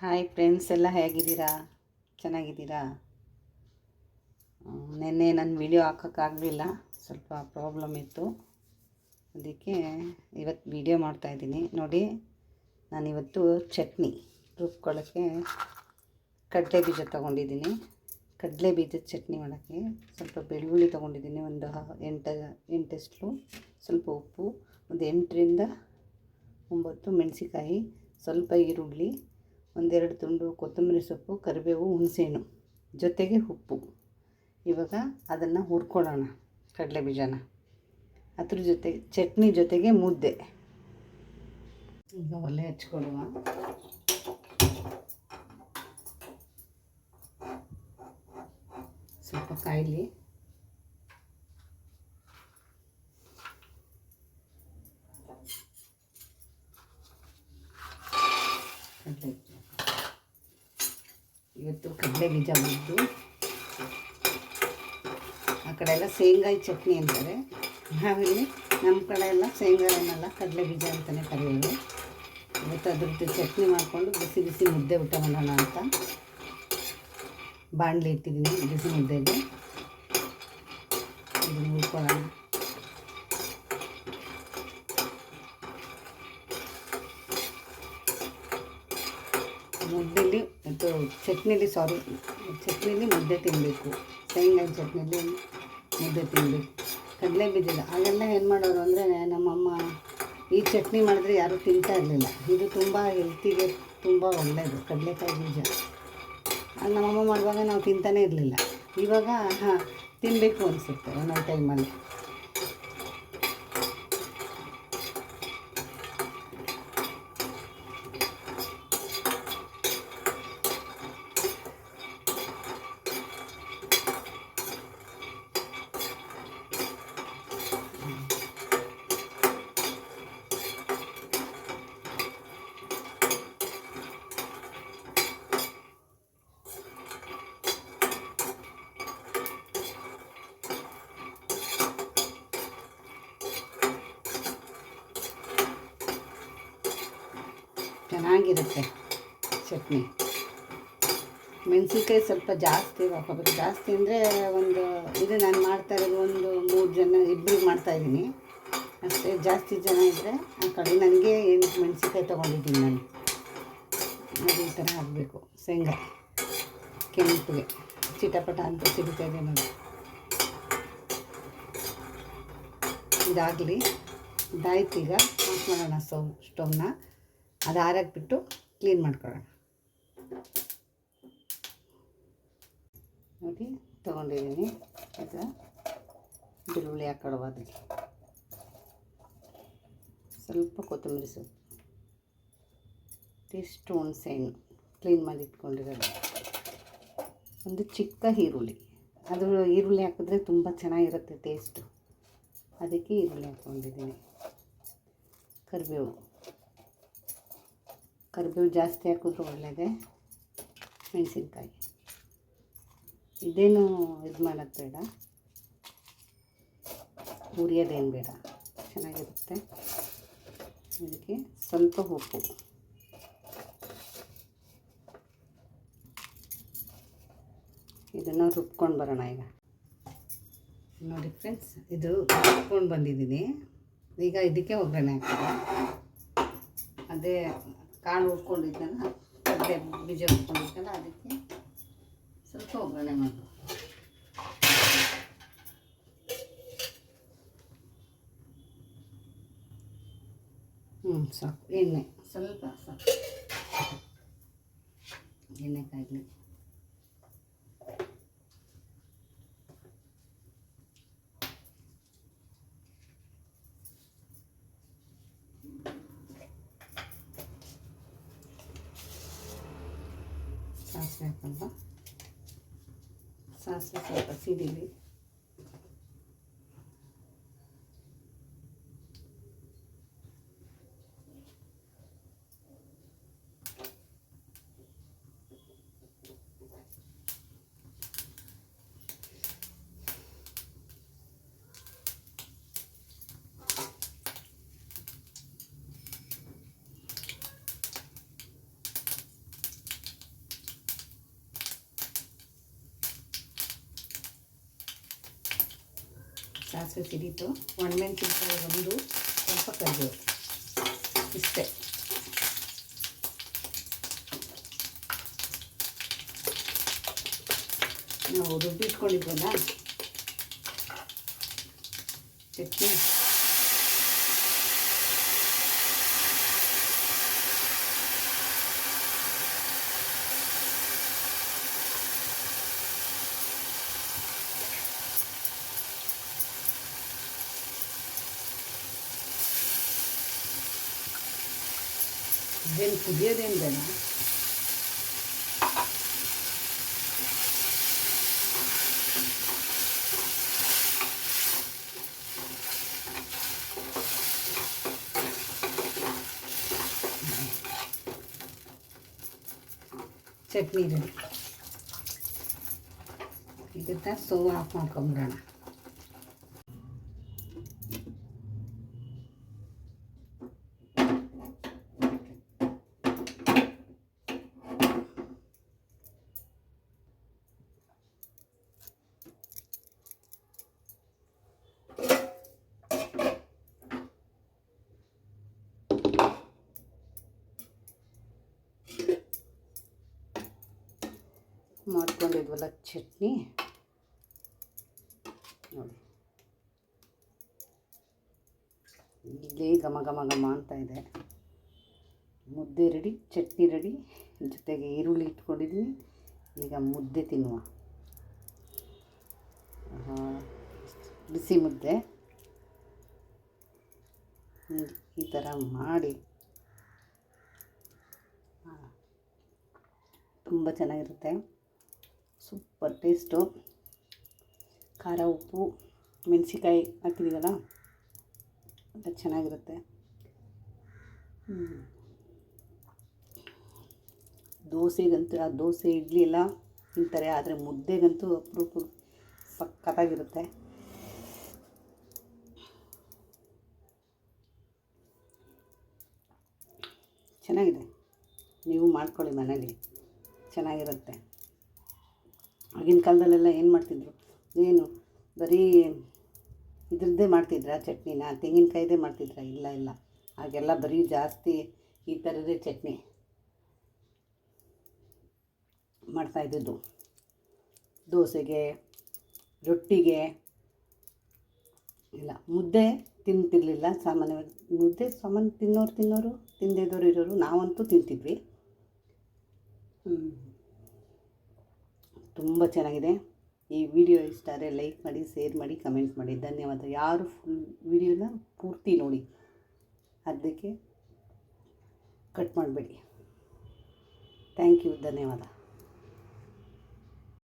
Hi friends ಎಲ್ಲ ಹೇಗಿದ್ದೀರಾ? ಚೆನ್ನಾಗಿದ್ದೀರಾ? ನಿನ್ನೆ ನಾನು ವಿಡಿಯೋ ಹಾಕೋಕ್ಕಾಗಲಿಲ್ಲ ಸ್ವಲ್ಪ ಪ್ರಾಬ್ಲಮ್ ಇತ್ತು. ಅದಕ್ಕೆ ಇವತ್ತು ವಿಡಿಯೋ ಮಾಡ್ತಾಯಿದ್ದೀನಿ ನೋಡಿ, ನಾನಿವತ್ತು ಚಟ್ನಿ ರುಬ್ಕೊಳ್ಳೋಕ್ಕೆ ಕಡಲೆ ಬೀಜ ತೊಗೊಂಡಿದ್ದೀನಿ. ಕಡಲೆ ಬೀಜದ ಚಟ್ನಿ ಮಾಡೋಕ್ಕೆ ಸ್ವಲ್ಪ ಬೆಳ್ಳುಳ್ಳಿ ತೊಗೊಂಡಿದ್ದೀನಿ. ಒಂದು ಎಂಟು, ಎಂಟಷ್ಟು ಸ್ವಲ್ಪ ಉಪ್ಪು, ಒಂದು ಎಂಟರಿಂದ ಒಂಬತ್ತು ಮೆಣಸಿಕಾಯಿ ಸ್ವಲ್ಪ ಈರುಳ್ಳಿ ಒಂದೆರಡು ತುಂಡು ಕೊತ್ತಂಬರಿ ಸೊಪ್ಪು, ಕರಿಬೇವು, ಹುಣಸೆಹಣ್ಣು ಜೊತೆಗೆ ಉಪ್ಪು. ಇವಾಗ ಅದನ್ನು ಹುರ್ಕೊಳ್ಳೋಣ ಕಡಲೆ ಬೀಜನ. ಅದ್ರ ಜೊತೆ ಚಟ್ನಿ ಜೊತೆಗೆ ಮುದ್ದೆ. ಈಗ ಒಲೆ ಹಚ್ಕೊಡುವ ಸ್ವಲ್ಪ ಕಾಯಿಲಿ ಕಡಲೆ ಬೀಜ ಇವತ್ತು ಕಡಲೆ ಬೀಜ ಮಾಡಿದ್ದು. ಆ ಕಡೆ ಎಲ್ಲ ಶೇಂಗಾಯಿ ಚಟ್ನಿ ಅಂತಾರೆ. ನಾವಿಲ್ಲಿ ನಮ್ಮ ಕಡೆ ಎಲ್ಲ ಶೇಂಗಾಯನ್ನೆಲ್ಲ ಕಡಲೆ ಬೀಜ ಅಂತಲೇ ಕರೆಯೋದು. ಇವತ್ತು ಅದ್ರದ್ದು ಚಟ್ನಿ ಮಾಡಿಕೊಂಡು ಬಿಸಿ ಬಿಸಿ ಮುದ್ದೆ ಊಟ ಮಾಡೋಣ ಅಂತ. ಬಾಣಲೆ ಇಟ್ಟಿದ್ದೀನಿ ಬಿಸಿ ಮುದ್ದೆಗೆ. ಇದನ್ನು ಹುರ್ಕೊಳ್ಳೋಣ. ಮುದ್ದೆಲಿ ಚಟ್ನಿಲಿ ಸಾರಿ ಚಟ್ನಿಲಿ ಮುದ್ದೆ ತಿನ್ನಬೇಕು ತೆಂಗಿನ ಚಟ್ನಿಲಿ ಮುದ್ದೆ ತಿನ್ನಬೇಕು ಕಡಲೆ ಬೀಜದ ಆಗೆಲ್ಲ ಏನು ಮಾಡೋರು ಅಂದರೆ, ನಮ್ಮಮ್ಮ ಈ ಚಟ್ನಿ ಮಾಡಿದ್ರೆ ಯಾರೂ ತಿಂತಾ ಇರಲಿಲ್ಲ. ಇದು ತುಂಬ ಹೆಲ್ತಿಗೆ ತುಂಬ ಒಳ್ಳೆಯದು ಕಡಲೆಕಾಯಿ ಬೀಜ. ನಮ್ಮಮ್ಮ ಮಾಡುವಾಗ ನಾವು ತಿಂತಾನೇ ಇರಲಿಲ್ಲ. ಇವಾಗ, ಹಾಂ ತಿನ್ನಬೇಕು ಅನಿಸುತ್ತೆ ಒಂದೊಂದು ಟೈಮಲ್ಲಿ ಚೆನ್ನಾಗಿರುತ್ತೆ ಚಟ್ನಿ. ಮೆಣಸಿನ್ಕಾಯಿ ಸ್ವಲ್ಪ ಜಾಸ್ತಿ ಹಾಕೋಬೇಕು ಜಾಸ್ತಿ ಅಂದರೆ ಒಂದು ಇದು ನಾನು ಮಾಡ್ತಾ ಇರೋದು ಒಂದು ಮೂರು ಜನ ಇಬ್ಬರಿಗೆ ಮಾಡ್ತಾಯಿದ್ದೀನಿ ಅಷ್ಟೇ ಜಾಸ್ತಿ ಜನ ಇದ್ದರೆ ಆ ಕಡೆ ನನಗೆ ಎಂಟು ಮೆಣಸಿನ್ಕಾಯಿ ತೊಗೊಂಡಿದ್ದೀನಿ ನಾನು. ಅದು ಈ ಥರ ಹಾಕಬೇಕು. ಶೇಂಗಾ, ಕೆಂಪಿಗೆ. ಚಿಟಪಟ ಅಂತ ಸಿಗುತ್ತಾ ಇದೆ ನೋಡಿ. ಇದಾಗಲಿ, ಇದಾಯ್ತು ಈಗ. ಮಾಡೋಣ ಸ್ಟವ್, ಸ್ಟವ್ನ. ಅದು ಆರಾಕ್ಬಿಟ್ಟು ಕ್ಲೀನ್ ಮಾಡ್ಕೊಳ್ಳೋಣ. ನೋಡಿ, ತೊಗೊಂಡಿದ್ದೀನಿ. ಇದು ಬೆಳ್ಳುಳ್ಳಿ ಹಾಕೊಳ್ಳುವ ಸ್ವಲ್ಪ ಕೊತ್ತಂಬರಿ ಸೊಪ್ಪು. ಇಷ್ಟು ಹುಣಸೆಹಣ್ಣು ಕ್ಲೀನ್ ಮಾಡಿ ಇಟ್ಕೊಂಡಿರೋದು. ಒಂದು ಚಿಕ್ಕ ಈರುಳ್ಳಿ. ಅದು ಈರುಳ್ಳಿ ಹಾಕಿದ್ರೆ ತುಂಬ ಚೆನ್ನಾಗಿರುತ್ತೆ ಟೇಸ್ಟು. ಅದಕ್ಕೆ ಈರುಳ್ಳಿ ಹಾಕ್ಕೊಂಡಿದ್ದೀನಿ. ಕರಿಬೇವು. ಕರಿಬೇವು ಜಾಸ್ತಿ ಹಾಕಿದ್ರು ಒಳ್ಳೆಯದೇ ಮೆಣಸಿನ್ಕಾಯಿ. ಇದೇನು ಇದು ಮಾಡೋದು ಬೇಡ. ಉರಿಯೋದೇನು ಬೇಡ. ಚೆನ್ನಾಗಿರುತ್ತೆ. ಅದಕ್ಕೆ ಸ್ವಲ್ಪ ಉಪ್ಪು. ಇದನ್ನು ರುಬ್ಕೊಂಡು ಬರೋಣ ಈಗ. ನೋಡಿ ಫ್ರೆಂಡ್ಸ್, ಇದು ರುಬ್ಕೊಂಡು ಬಂದಿದ್ದೀನಿ. ಈಗ ಇದಕ್ಕೆ ಒಗ್ಗರಣೆ ಹಾಕ್ತೀನಿ ಅದೇ ಕಾಳು ಹುರ್ಕೊಂಡಿದ್ದಲ್ಲ ಕಡಲೆ ಬೀಜ ಹುರ್ಕೊಂಡಿದ್ದಲ್ಲ ಅದಕ್ಕೆ ಸ್ವಲ್ಪ ಒಗ್ಗರಣೆ ಮಾಡಬೇಕು ಹ್ಞೂ ಸಾಕು ಎಣ್ಣೆ ಸ್ವಲ್ಪ ಸಾಕು ಎಣ್ಣೆ ಕಾಯ್ಲಿ ಸಾಸಿವೆ ಹಾಕಲ್ವಾ? ಸಾಸಿವೆ ಸ್ವಲ್ಪ ಸಿಡಿಲಿ. ಸಾಸಿವೆ ಸಿಡೀತು. ಒಣಮೆಣಸಿನ್ಕಾಯಿ ಒಂದು ಸ್ವಲ್ಪ ಕರಿಬೇವು ಇಷ್ಟೇ. ನಾವು ರುಬ್ಬಿಟ್ಕೊಂಡಿದ್ವಲ್ಲ ಚಟ್ನಿ. ಇದೇನು ಕುದಿಯೋದೇನು ಬೇಡ ಚಟ್ನಿ ರೆಡಿ ಇದಕ್ಕೆ ಸ್ಟವ್ ಆಫ್ ಮಾಡ್ಕೊಂಡಿದ್ವಲ್ಲ ಚಟ್ನಿ. ನೋಡಿ. ಇಲ್ಲೇ ಘಮ ಘಮ ಘಮ ಅಂತ ಇದೆ. ಮುದ್ದೆ ರೆಡಿ, ಚಟ್ನಿ ರೆಡಿ. ಜೊತೆಗೆ ಈರುಳ್ಳಿ ಇಟ್ಕೊಂಡಿದ್ದೀನಿ ಈಗ ಮುದ್ದೆ ತಿನ್ನುವ. ಬಿಸಿ ಮುದ್ದೆ. ಈ ಥರ ಮಾಡಿ. ತುಂಬ ಚೆನ್ನಾಗಿರುತ್ತೆ. Super taste. ಖಾರ, ಉಪ್ಪು ಮೆಣಸಿಕಾಯಿ ಹಾಕಿದ್ದೀವಲ್ಲ, ಅಂತ ಚೆನ್ನಾಗಿರುತ್ತೆ. ದೋಸೆಗಂತೂ, ಆ ದೋಸೆ, ಇಡ್ಲಿ ಎಲ್ಲ ತಿಂತಾರೆ, ಆದರೆ ಮುದ್ದೆಗಂತೂ ಅಪರೂಪ ಸಕ್ಕತ್ತಾಗಿರುತ್ತೆ ಚೆನ್ನಾಗಿದೆ. ನೀವು ಮಾಡ್ಕೊಳ್ಳಿ ಮನೇಲಿ ಚೆನ್ನಾಗಿರುತ್ತೆ. ಆಗಿನ ಕಾಲದಲ್ಲೆಲ್ಲ ಏನು ಮಾಡ್ತಿದ್ರು? ಏನು ಬರೀ ಇದ್ರದ್ದೇ ಮಾಡ್ತಿದ್ರಾ ಚಟ್ನಿನ? ತೆಂಗಿನಕಾಯ್ದೇ ಮಾಡ್ತಿದ್ರಾ? ಇಲ್ಲ ಇಲ್ಲ. ಆಗೆಲ್ಲ ಬರೀ ಜಾಸ್ತಿ ಈ ಥರದೇ ಚಟ್ನಿ ಮಾಡ್ತಾಯಿದ್ದು ದೋಸೆಗೆ, ರೊಟ್ಟಿಗೆ, ಇಲ್ಲ. ಮುದ್ದೆ ತಿಂತಿರಲಿಲ್ಲ ಸಾಮಾನ್ಯವಾಗಿ. ಮುದ್ದೆ ಸಾಮಾನ್ಯ ತಿನ್ನೋರು ತಿನ್ನೋರು ತಿನ್ನದೇ ಇದ್ದವ್ರು ಇರೋರು ನಾವಂತೂ ತಿಂತಿದ್ವಿ. ತುಂಬ ಚೆನ್ನಾಗಿದೆ. ಈ ವಿಡಿಯೋ ಇಷ್ಟ ಆದರೆ ಲೈಕ್ ಮಾಡಿ, ಶೇರ್ ಮಾಡಿ, ಕಮೆಂಟ್ ಮಾಡಿ. ಧನ್ಯವಾದ. ಯಾರು ಫುಲ್ ವಿಡಿಯೋನ ಪೂರ್ತಿ ನೋಡಿ. ಅದಕ್ಕೆ ಕಟ್ ಮಾಡಬೇಡಿ. ಥ್ಯಾಂಕ್ ಯು ಧನ್ಯವಾದ.